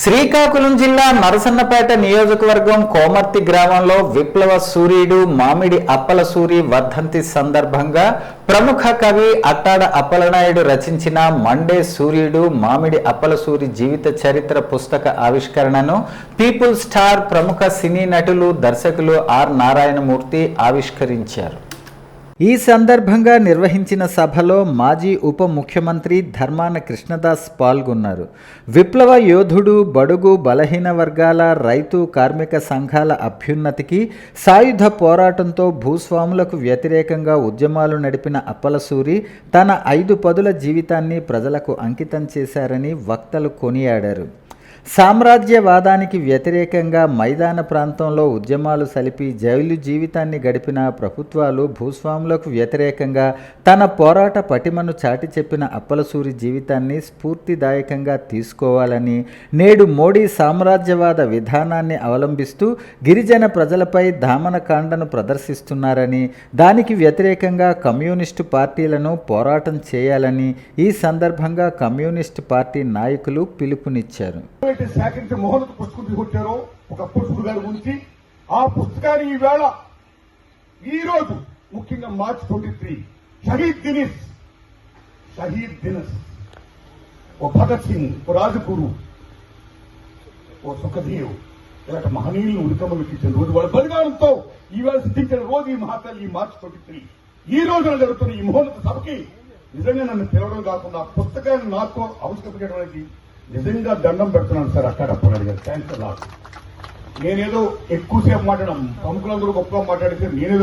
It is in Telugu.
శ్రీకాకుళం జిల్లా నరసన్నపేట నియోజకవర్గం కోమర్తి గ్రామంలో విప్లవ సూర్యుడు మామిడి అప్పల సూరి వర్ధంతి సందర్భంగా ప్రముఖ కవి అట్టాడ అప్పలనాయుడు రచించిన మండే సూర్యుడు మామిడి అప్పల సూరి జీవిత చరిత్ర పుస్తక ఆవిష్కరణను పీపుల్ స్టార్ ప్రముఖ సినీ నటులు దర్శకులు ఆర్ నారాయణమూర్తి ఆవిష్కరించారు. ఈ సందర్భంగా నిర్వహించిన సభలో మాజీ ఉప ముఖ్యమంత్రి ధర్మాన కృష్ణదాస్ పాల్గొన్నారు. విప్లవ యోధుడు బడుగు బలహీన వర్గాల రైతు కార్మిక సంఘాల అభ్యున్నతికి సాయుధ పోరాటంతో భూస్వాములకు వ్యతిరేకంగా ఉద్యమాలు నడిపిన అప్పలసూరి తన ఐదు పదుల జీవితాన్ని ప్రజలకు అంకితం చేశారని వక్తలు కొనియాడారు. సామ్రాజ్యవాదానికి వ్యతిరేకంగా మైదాన ప్రాంతంలో ఉద్యమాలు సలిపి జైలు జీవితాన్ని గడిపిన ప్రభుత్వాలు భూస్వాములకు వ్యతిరేకంగా తన పోరాట పటిమను చాటి చెప్పిన అప్పలసూరి జీవితాన్ని స్ఫూర్తిదాయకంగా తీసుకోవాలని నేడు మోడీ సామ్రాజ్యవాద విధానాన్ని అవలంబిస్తూ గిరిజన ప్రజలపై దామనకాండను ప్రదర్శిస్తున్నారని దానికి వ్యతిరేకంగా కమ్యూనిస్టు పార్టీలను పోరాటం చేయాలని ఈ సందర్భంగా కమ్యూనిస్టు పార్టీ నాయకులు పిలుపునిచ్చారు. ఏదైతే సేకరించి మోహన్కు పుస్తకం తీసుకొచ్చారో ఒక పురుషుడు గారి గురించి ఆ పుస్తకాన్ని ఈవేళ ఈరోజు ముఖ్యంగా March twenty three Shaheed Diwas Shaheed Diwas ఓ భగత్ సింగ్ ఓ రాజగురు ఓ సుఖదేవ్ ఇలాంటి మహనీయులు ఉడికమ్మలు ఇచ్చిన రోజు వాళ్ళ బలిదానంతో ఈవేళ సిద్ధించిన రోజు ఈ మహాతల్లి మార్చ్ ట్వంటీ త్రీ ఈ రోజున జరుగుతున్న ఈ మహోన్నత సభకి నిజంగా నన్ను పిలవడం కాకుండా పుస్తకాన్ని నాకు ఆవిష్కరించడం అనేది నిజంగా దండం పెడుతున్నాను సార్ అక్కడ అప్పుడు గారు థ్యాంక్స్ లాట్ నేనేదో ఎక్కువసేపు మాట్లాడడం ప్రముఖులందరూ గొప్పగా మాట్లాడితే నేనేదో